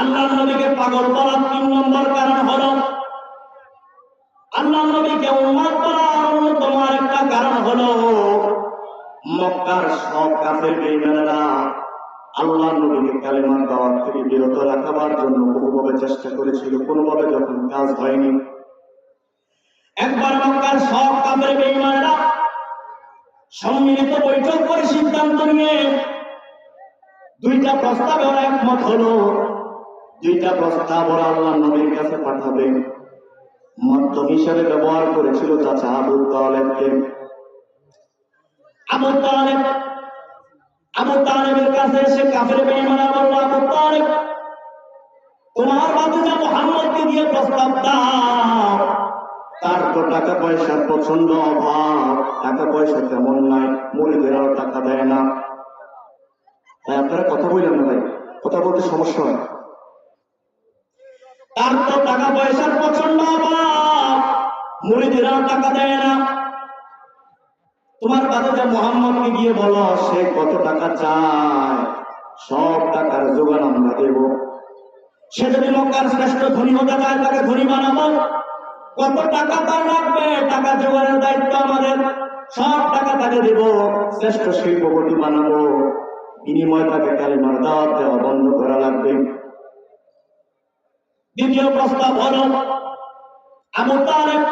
আল্লাহ নবীকে পাগল বলার তিন নম্বর কারণ হলো আল্লাহ নবীকে উন্মাদ করার অন্যতম আরেকটা কারণ হলো, মক্কার সব কাফের বেঈমানেরা আল্লাহ নবীকে কালেমার দাওয়াত থেকে বিরত রাখাবার জন্য বহুভাবে চেষ্টা করেছিল, কোনোভাবে যখন কাজ হয়নি। একবার মক্কার সব কাফের বেঈমানেরা সম্মিলিত বৈঠক করে সিদ্ধান্ত নিয়ে, দুইটা প্রস্তাবে ওরা একমত হলো দুইটা প্রস্তাব ওরা আল্লাহ নবীর কাছে পাঠাবে। মাধ্যম হিসেবে ব্যবহার করেছিল চাচা আবু তালেবকে। আবু তালেব তালেবের কাছে এসে কাফের বলল তালেব তোমার বাদুজা মোহাম্মদকে দিয়ে প্রস্তাব দাও। তার তো টাকা পয়সার প্রচণ্ড অভাব, টাকা পয়সা তেমন নাই মুড়িদেরাও টাকা দেয় না। তাই আপনারা কথা বললেন না ভাই, কথা বলতে সমস্যা হয়। তো টাকা পয়সার প্রচণ্ড অভাব। মুড়িদেরাও টাকা দেয় না। তোমার বাদুজা মোহাম্মদকে গিয়ে বলো, সে কত টাকা চায়? সব টাকার যোগান আমরা দেব। সে যদি মক্কার শ্রেষ্ঠ ধনী হতে চায়, তাকে ধনী বানাবো। কত টাকা তার লাগবে? টাকা জোগাড়ের দায়িত্ব আমাদের। সব টাকা তাকে দেব, শ্রেষ্ঠ শিল্পপতি বানাবো। বিনিময় তাকে কালিমার দাওয়াত দেওয়া বন্ধ করা লাগবে। দ্বিতীয় প্রস্তাব হলো, আবু তালেব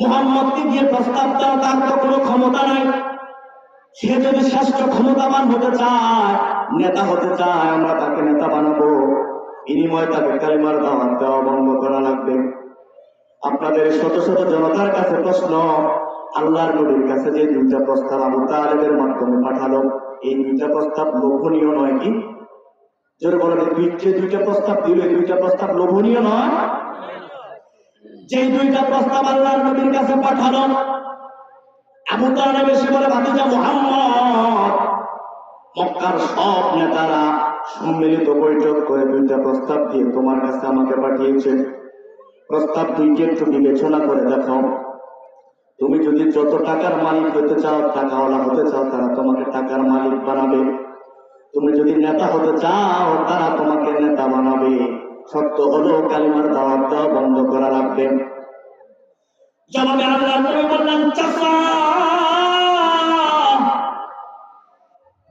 মোহাম্মদকে দিয়ে প্রস্তাব দেওয়া তার তো কোনো ক্ষমতা নাই। সে যদি শ্রেষ্ঠ ক্ষমতাবান হতে চায়, নেতা হতে চায়, আমরা তাকে নেতা বানাবো। বিনিময় তাকে কালিমার দাওয়াত দেওয়া বন্ধ করা লাগবে। আপনাদের শত শত জনতার কাছে প্রশ্ন, আল্লাহর নবীর কাছে যে দুইটা প্রস্তাব আবু তালেবের মাধ্যমে পাঠালো, এই দুইটা প্রস্তাব লোভনীয় নয় কি? যে দুইটা প্রস্তাব দুইটা প্রস্তাব লোভনীয় নয়? যে দুইটা প্রস্তাব কাছে তালেব এসে বলে সব নেতারা সম্মিলিত বৈঠক করে দুইটা প্রস্তাব দিয়ে তোমার কাছে আমাকে পাঠিয়েছে। প্রস্তাব দুইটি একটু বিবেচনা করে দেখো তুমি যদি যত টাকার মালিক হতে চাও, টাকাওয়ালা হতে চাও, তারা তোমাকে টাকার মালিক বানাবে। তুমি যদি নেতা হতে চাও, তারা তোমাকে নেতা বানাবে। সত্য হলো কালিমার দাওয়াত দেওয়া বন্ধ করা লাগবে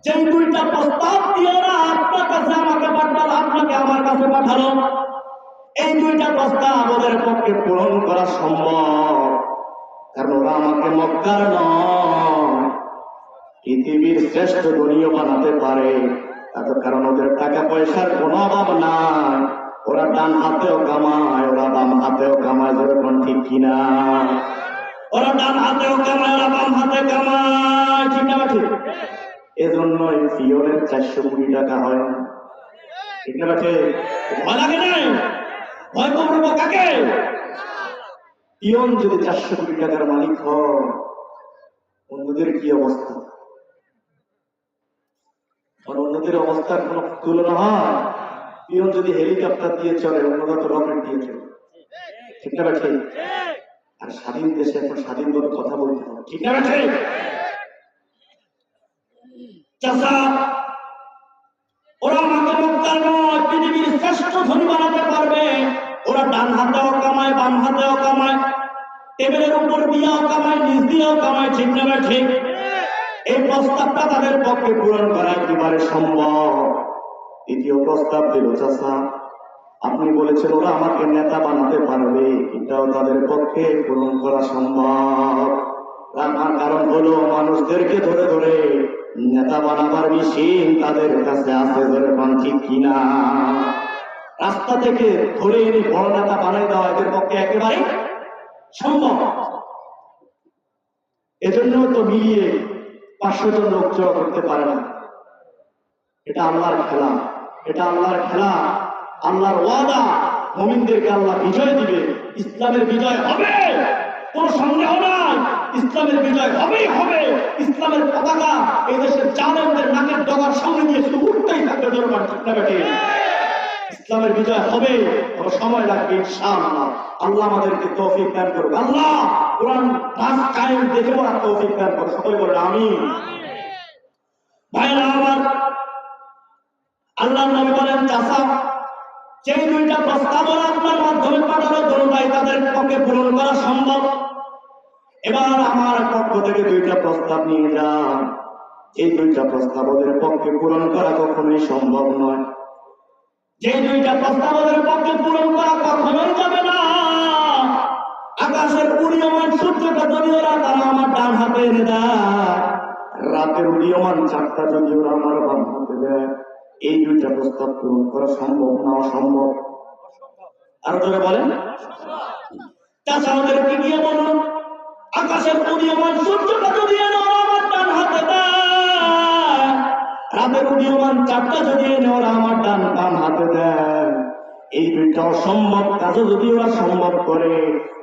যে দুইটা প্রস্তাব আপনাকে আমার কাছে এই দুইটা প্রস্তাব পক্ষে পূরণ করা সম্ভব। কারণ ওরা আমাকে মক্কার নয়। পৃথিবীর শ্রেষ্ঠ ধনীয় বানাতে পারে। তাতে কারণ ওদের টাকা পয়সার কোনো অভাব নাই। ওরা ডান হাতেও কামায়, ওরা বাম হাতেও কামায়, যেরকম ঠিক কিনা। ওরা ডান হাতেও কামায়, ওরা বাম হাতে কামায়, ঠিক না ঠিক এজন্যই পিওনের চারশো কোটি টাকা হয়। ঠিক না ঠিক ভয় লাগে নাই? ভয় করব কাকে? পিয়ন যদি চারশো কোটি টাকার মালিক হয়, অন্যদের কি অবস্থা? অন্যদের অবস্থার কোন তুলনা হয়? যদি হেলিকপ্টার দিয়ে চলে, অন্যরা রকেট দিয়ে চলে। ঠিক না আর স্বাধীন দেশে এখন স্বাধীনভাবে কথা বলতে হবে। ঠিক চাষা ওরা আমাকে মুক্তার পারবে। ওরা ডান হাতেও কামায়, বাম হাতেও কামায়। টেবিলের উপর দিয়েও কামায় নিচ দিয়েও কামায়, ঠিক না ঠিক? এই প্রস্তাবটা তাদের পক্ষে পূরণ করা একেবারে সম্ভব। দ্বিতীয় প্রস্তাব দিল চাষা আপনি বলেছেন ওরা আমাকে নেতা বানাতে পারবে, এটাও তাদের পক্ষে পূরণ করা সম্ভব। রাখার কারণ হলো মানুষদেরকে ধরে ধরে নেতা বানাবার মেশিন তাদের কাছে আছে, যেরকম ঠিক কিনা। রাস্তা থেকে ধরে এনে বড় নেতা বানাই দেওয়া এদের পক্ষে একেবারে সম্ভব। এজন্য তো মিলিয়ে পাঁচশো জন লোক জড়ো করতে পারে না। এটা আল্লাহর খেলা। এটা আল্লাহর খেলা। আল্লাহর ওয়াদা। মমিনদেরকে আল্লাহ বিজয় দিবে। ইসলামের বিজয় হবে। কোন সন্দেহ নাই। ইসলামের বিজয় হবেই হবে। ইসলামের পতাকা এই দেশের জালেমদের নাকের ডগার সামনে দিয়ে শুধু উঠতেই থাকবে দরবার ঠিক না ইসলামের বিজয় হবে, তবে সময় লাগবে ইনশাআল্লাহ। আল্লাহ আমাদেরকে তৌফিক দান করবে আল্লাহ কোরআন রাজ কায়েম দেখে ওরা তৌফিক দান করবে সকলে বলে আমি ভাইরা আমার আল্লাহ নবী বলেন চাষা যেই দুইটা প্রস্তাবনা আপনার মাধ্যমে পাঠানো কোনটাই তাদের পক্ষে পূরণ করা সম্ভব। এবার আমার পক্ষ থেকে দুইটা প্রস্তাব নিয়ে যান। এই দুইটা প্রস্তাব ওদের পক্ষে পূরণ করা কখনোই সম্ভব নয়। যে দুইটা প্রস্তাব পক্ষে পূরণ করা কখনোই যাবে না। আকাশের উদীয়মান সূর্যটা যদি ওরা তারা আমার ডান হাতে এনে দেয়, রাতের উদীয়মান চারটা যদি ওরা আমার বাম হাতে দেয়, এই দুইটা প্রস্তাব পূরণ করা সম্ভব না অসম্ভব? আর জোরে বলেন। চাষা ওদেরকে গিয়ে বলুন? আকাশের উদীয়মান সূর্যটা যদি এনে রাতের উদীয়মান চারটা যদি এনে ওরা আমার ডান বাম হাতে দেয়, এই দুইটা অসম্ভব, কাজও যদি ওরা সম্ভব করে,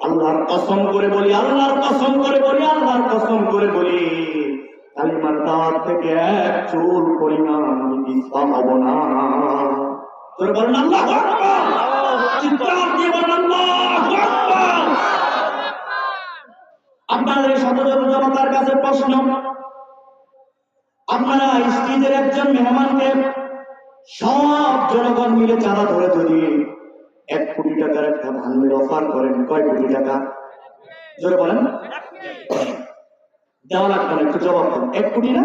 আল্লাহর কসম করে বলি, আল্লাহর কসম করে বলি, আল্লাহর কসম করে বলি, কালিমার দাওয়াত থেকে এক চুল পরিমাণ আমি হব না। তোর বলেন, আল্লাহ আপনাদের শতজন জনতার কাছে প্রশ্ন আপনারা স্টেজের একজন মেহমানকে সব জনগণ মিলে চাঁদা ধরে যদি এক কোটি টাকার একটা ভান্ডের অফার করেন, কয় কোটি টাকা? জোরে বলেন। দেওয়া লাগবে না, একটু জবাব দেন। এক কোটি না?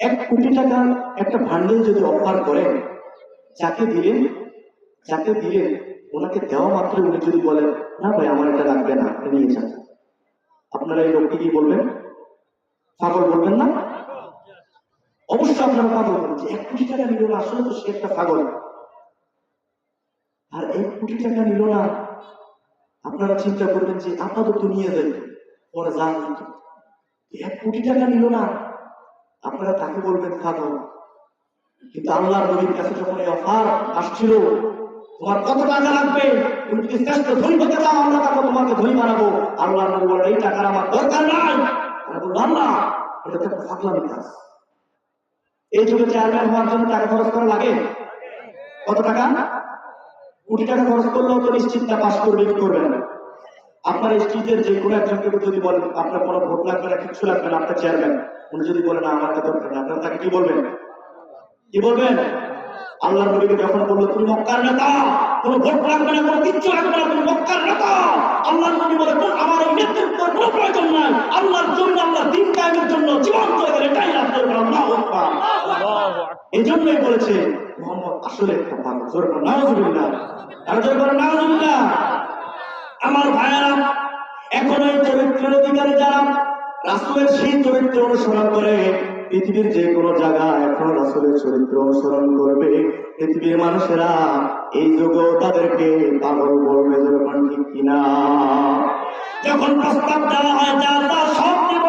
এক কোটি টাকা একটা ভান্ডেল যদি অফার করেন, যাকে দিলেন যাকে দিলেন ওনাকে দেওয়া মাত্র উনি যদি বলেন, না ভাই, আমার এটা লাগবে না আপনি নিয়ে যান। আপনারা এই লোকটি কি বলবেন? পাগল বলবেন না? পাগল বলবেন এক কোটি টাকা নিল না, আসলে তো সে একটা পাগল। আর এক কোটি টাকা নিল না, আপনারা চিন্তা করবেন যে আপাতত নিয়ে যাবেন পরে যান এক কোটি টাকা নিল না, আপনারা তাকে বলবেন পাগল কিন্তু আল্লাহর নবীর কাছে যখন এই অফার আসছিল, তোমার কত টাকা লাগবে? তুমি শ্রেষ্ঠ ধনী হতে চাও, আমরা তাকে তোমাকে ধনী বানাবো। আল্লাহ নবী বলেন এই টাকার আমার দরকার নাই। আল্লাহ এটা তো ফাগলামি কাজ। এই যুগে চেয়ারম্যান হওয়ার জন্য টাকা খরচ করা লাগে? কত টাকা? কোটি টাকা খরচ করলেও তো নিশ্চিত তা পাশ করবে কি করবে না। আপনার স্ত্রীদের যে কোনো একজনকে যদি বলেন, আপনার কোনো ভোট লাগবে না কিছু লাগবে না, আপনার চেয়ারম্যান উনি যদি বলেন আমার দরকার আপনারা তাকে কি বলবেন? কি বলবেন? আল্লাহ নবীকে যখন বলল তুমি মক্কার নেতা কোনো ভোট লাগবে না কোনো কিচ্ছু লাগবে না তুমি মক্কার নেতা। আল্লাহ নবী বলে "তোর আমার এই নেতৃত্বের কোনো প্রয়োজন নাই। আল্লাহর জন্য আল্লাহ দিন কায়েমের জন্য জীবন চলে গেলে এটাই করবে আল্লাহ এই জন্যই বলেছে মোহাম্মদ আসলে একটা পাগল জোর করে নাউজুবিল্লাহ। আর জোর করে নাউজুবিল্লাহ। আমার ভাইয়েরা এখন এই চরিত্রের অধিকারী যারা রাসুলের সেই চরিত্র অনুসরণ করে পৃথিবীর যে কোনো জায়গা এখন রাসুলের চরিত্র অনুসরণ করবে। পৃথিবীর মানুষেরা এই যুগ তাদেরকে পাগল বলবে যখন ঠিক কিনা। যখন প্রস্তাব দেওয়া হয়, যা তা সব দেব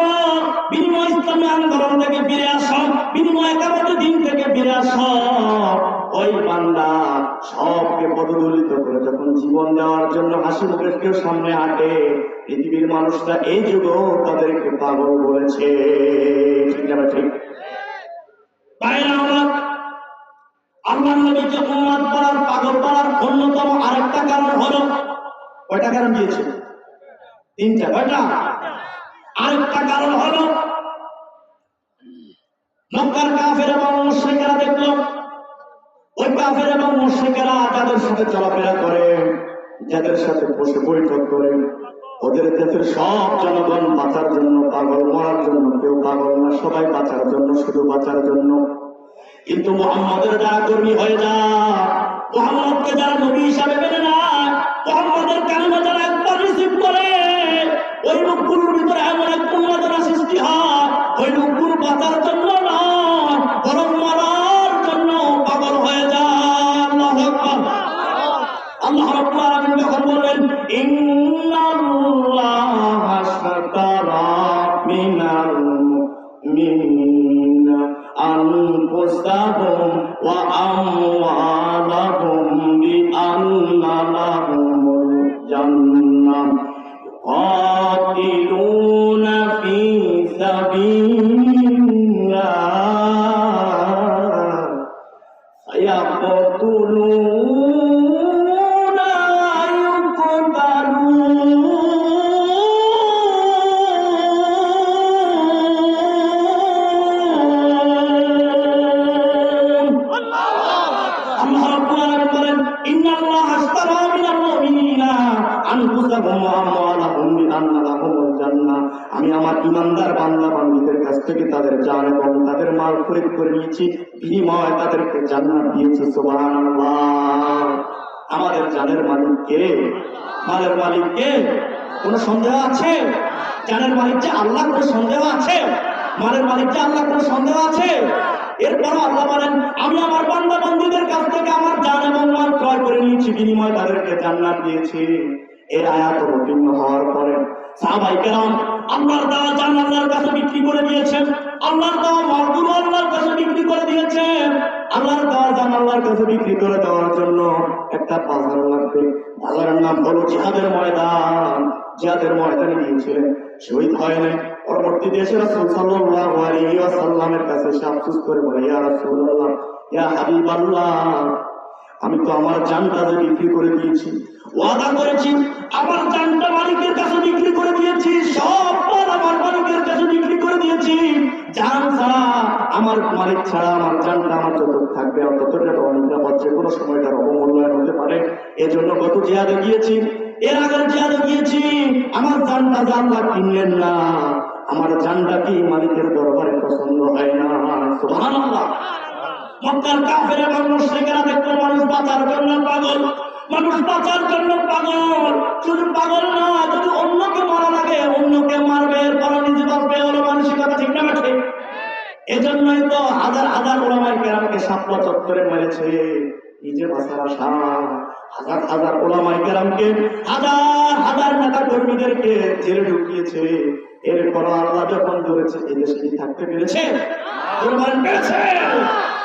বিনিময় ইসলামী আন্দোলন থেকে ফিরে আস। বিনিময় একাবত দিন থেকে ফিরে আস। ওই বান্দা সবকে পদদলিত করে যখন জীবন দেওয়ার জন্য হাসি মুখের কেউ সামনে হাঁটে, পৃথিবীর মানুষরা এই যুগেও তাদেরকে পাগল বলেছে। ঠিক না ঠিক? পাগল অন্যতম আরেকটা কারণ হলো কারণ কারণ হলো, মক্কার কাফের এবং দেখল কাফের এবং মুর্শিকেরা যাদের সাথে চলাফেরা করে, যাদের সাথে বসে বৈঠক করে, ওদের দেশের সব জনগণ বাঁচার জন্য, পাগল মরার জন্য, কেউ পাগল না, সবাই বাঁচার জন্য, শুধু বাঁচার জন্য। কিন্তু মোহাম্মদের যারা কর্মী হয়ে যা, মোহাম্মদকে যারা নবী হিসাবে মেনে من করে নিয়েছি বিনিময় তাদেরকে জান্নাত দিয়েছি, সুবহানাল্লাহ। আমাদের জানের মালিক কে? মালের মালিক কে? কোনো সন্দেহ আছে? জানের মালিক যে আল্লাহ, কোনো সন্দেহ আছে? মালের মালিক যে আল্লাহ, কোনো সন্দেহ আছে? এরপর আল্লাহ বলেন, আমি আমার বান্দা বন্ধুদের কাছ থেকে আমার জান এবং মাল ক্রয় করে নিয়েছি, বিনিময় তাদেরকে জান্নাত দিয়েছি। এর আয়াত অবতীর্ণ পরে বিক্রি করে আল্লাহর কাছে বিক্রি করে দিয়েছেন। আল্লাহর কাছে বিক্রি করে দেওয়ার জন্য একটা বাজার ময়দান। ময়দানে আলাইহি ওয়াসাল্লামের কাছে করে ইয়া ইয়া আমি তো আমার জানটা বিক্রি করে দিয়েছি ওয়াদা করেছি, আমার জানটা মালিকের কাছে বিক্রি করে দিয়েছি, সব পদ আমার মালিকের কাছে বিক্রি করে দিয়েছি। জান ছাড়া আমার মালিক ছাড়া আমার জানটা আমার যত থাকবে ততটা অনিরাপদ যে কোনো সময় তার অবমূল্যায়ন হতে পারে। এজন্য গত জিহাদে গিয়েছি, এর আগের জিহাদে গিয়েছি, আমার জানটা আল্লাহ কিনলেন না। আমার জানটা কি মালিকের দরবারে পছন্দ হয় না? সুবহানাল্লাহ। মক্কার কাফের এবং মুশরিকেরা দেখতো মানুষ বাঁচার জন্য পাগল। মানুষ বাঁচার জন্য পাগল। শুধু পাগল না, যদি অন্যকে মারা লাগে, অন্যকে মারবে এরপর নিজে বাঁচবে হলো মানসিকতা, ঠিক না ঠিক এজন্যই তো হাজার হাজার ওলামাই কেরামকে সাপলা চত্বরে মেরেছে। নিজে বাঁচার আশা। হাজার হাজার ওলামাই কেরামকে, হাজার হাজার নেতা কর্মীদেরকে জেলে ঢুকিয়েছে। এরপর আল্লাহ যখন ধরেছে এই দেশে কি থাকতে পেরেছে? পেরেছে!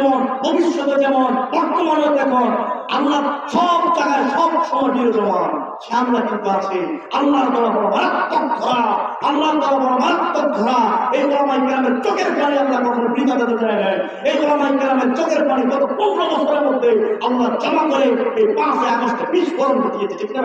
যেমন ভবিষ্যতে যেমন বর্তমানে যেমন আল্লাহ সব জায়গায় সব সময় বিরাজমান। সে আল্লাহ কিন্তু আছে। আল্লাহর বড় বড় মারাত্মক ধরা। আল্লাহর বড় বড় মারাত্মক ধরা। এই ওলামাই গ্রামের চোখের পানি আল্লাহ কখনো বৃথা দিতে চায় না এই ওলামাই গ্রামের চোখের পানি গত পনেরো বছরের মধ্যে আল্লাহ জমা করে এই পাঁচই আগস্টে বিস্ফোরণ ঘটিয়েছে। ঠিক না